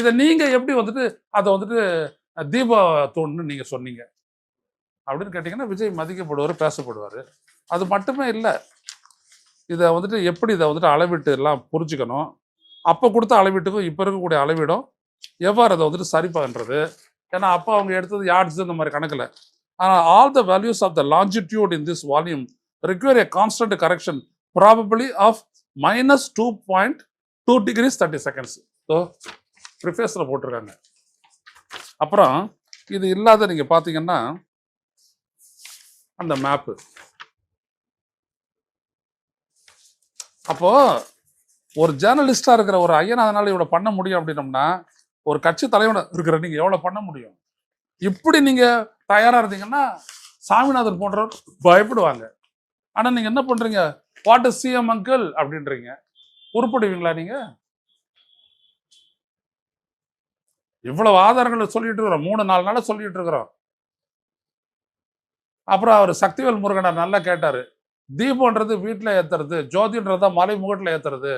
இதை நீங்கள் எப்படி வந்துட்டு அதை வந்துட்டு தீபா தூண்னு நீங்க சொன்னீங்க. அப்படின்னு கேட்டிங்கன்னா விஜய் மதிக்கப்படுவார் பேசப்படுவார். அது மட்டுமே இல்லை. இதை வந்துட்டு எப்படி இதை வந்துட்டு அளவிட்டு எல்லாம் புரிஞ்சுக்கணும். அப்போ கொடுத்த அளவீட்டுக்கும் இப்போ இருக்கக்கூடிய அளவீடும் எவ்வாறு அதை வந்துட்டு சரி பண்ணுறது ஏன்னா அப்போ அவங்க எடுத்தது யார்ட்ஸ் இந்த மாதிரி கணக்கில். ஆனால் all the values of the longitude in this volume require a constant correction probably of minus two point two degrees thirty seconds so ப்ரிஃபேஸில் போட்டிருக்காங்க. அப்புறம் இது இல்லாத நீங்கள் பார்த்தீங்கன்னா அந்த மேப்பு அப்போ ஒரு ஜேர்னலிஸ்டாக இருக்கிற ஒரு ஐயன் அதனால் இவ்வளோ பண்ண முடியும் அப்படின்னம்னா ஒரு கட்சி தலைவன இருக்கிற நீங்கள் எவ்வளோ பண்ண முடியும்? இப்படி நீங்கள் தயாராக இருந்தீங்கன்னா சாமிநாதன் போன்றவர் பயப்படுவாங்க. ஆனால் நீங்கள் என்ன பண்ணுறீங்க வாட் இஸ் சிஎம் அங்கிள் அப்படின்றீங்க. உருப்படுவீங்களா நீங்கள் இவ்வளவு ஆதாரங்களை சொல்லிட்டு இருக்கிறோம். மூணு நாலு நாளாக சொல்லிட்டு இருக்கிறோம். அப்புறம் அவர் சக்திவேல் முருகனார் நல்லா கேட்டாரு. தீபம்ன்றது வீட்டில் ஏத்துறது ஜோதின்றதா மலை முகட்டில் ஏத்துறது.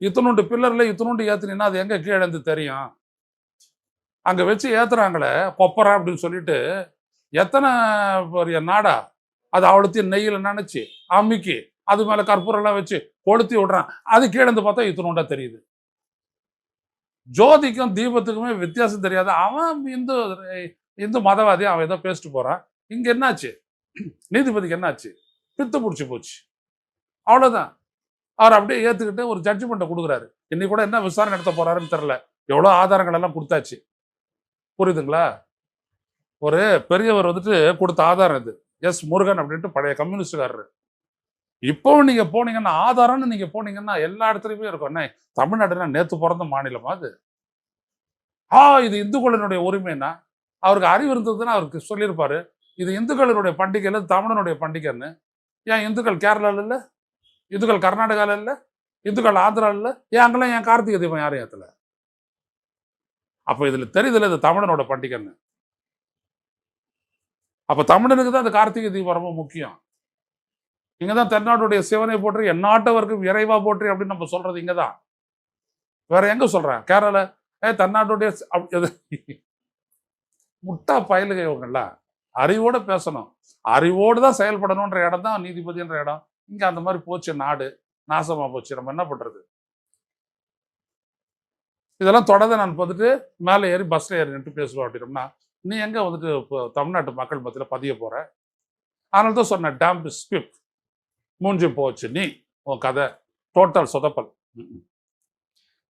இத்தனுண்டு பில்லர்ல இத்தனுண்டு ஏத்துனீங்கன்னா அது எங்க கீழே இருந்து தெரியும். அங்க வச்சு ஏத்துறாங்களே கொப்பரா அப்படின்னு சொல்லிட்டு எத்தனை பெரிய நாடா? அது அவ்வளோத்தையும் நெய்யில் நினைச்சு அம்மிக்கி அது மேல கற்பூரம் எல்லாம் வச்சு கொளுத்தி விடுறான். அது கீழே இருந்து பார்த்தா இத்தனுண்டா தெரியுது. ஜோதிக்கும் தீபத்துக்குமே வித்தியாசம் தெரியாது. அவன் இந்து இந்து மதவாதி அவன் ஏதோ பேசிட்டு போறான். இங்க என்னாச்சு? நீதிபதிக்கு என்னாச்சு? பித்து பிடிச்சி போச்சு. அவ்வளவுதான். அவர் அப்படியே ஏத்துக்கிட்டு ஒரு ஜட்ஜ்மெண்ட்டை கொடுக்குறாரு. இன்னைக்கு கூட என்ன விசாரணை நடத்த போறாருன்னு தெரியல. எவ்வளோ ஆதாரங்கள் எல்லாம் கொடுத்தாச்சு. புரியுதுங்களா? ஒரு பெரியவர் வந்துட்டு கொடுத்த ஆதாரம் இது. எஸ் முருகன் அப்படின்ட்டு பழைய கம்யூனிஸ்டுக்காரர் இப்போவும் நீங்க போனீங்கன்னா ஆதாரம்னு நீங்க போனீங்கன்னா எல்லா இடத்துலயுமே இருக்கும். என்ன? தமிழ்நாடுனா நேத்து பிறந்த மாநிலமா அது? ஆ இது இந்துக்களினுடைய உரிமைன்னா அவருக்கு அறிவு இருந்ததுன்னா அவருக்கு சொல்லியிருப்பாரு. இது இந்துக்களினுடைய பண்டிகை இல்லை தமிழனுடைய பண்டிகைன்னு ஏன் இந்துக்கள் கேரளாவில் இல்லை? இந்துக்கள் கர்நாடகாவில் இல்லை? இந்துக்கள் ஆந்திராவில் இல்லை? ஏன் அங்கெல்லாம் ஏன் கார்த்திகை தீபம் யாரும் ஏத்தல? அப்போ இதுல தெரியுதுல இது தமிழனோட பண்டிகைன்னு. அப்போ தமிழனுக்கு தான் இந்த கார்த்திகை தீபம் ரொம்ப முக்கியம். இங்கே தான் தென்னாட்டுடைய சிவனை போற்றி எந்நாட்டவருக்கும் இறைவா போற்றி அப்படின்னு நம்ம சொல்றது இங்கே தான் வேற எங்க சொல்றேன் கேரளா? ஏ தென்னாட்டுடைய முட்டா பயலுக இவங்கல்ல அறிவோட பேசணும். அறிவோடு தான் செயல்படணுன்ற இடம் தான் நீதிபதின்ற இடம். இங்க அந்த மாதிரி போச்சு நாடு. நாசமா போச்சு. நம்ம என்ன பண்றது? இதெல்லாம் தொடர்ந்து நான் வந்துட்டு மேலே ஏறி பஸ்ல ஏறி நின்று பேசுவோம் அப்படின்னோம்னா நீ எங்க வந்துட்டு இப்போ தமிழ்நாட்டு மக்கள் மத்தியில் பதிய போற? அதனால தான் சொன்னேன் டேம் ஸ்கிப் மூஞ்சி போச்சு நீ உன் கதை. டோட்டல் சொதப்பல்.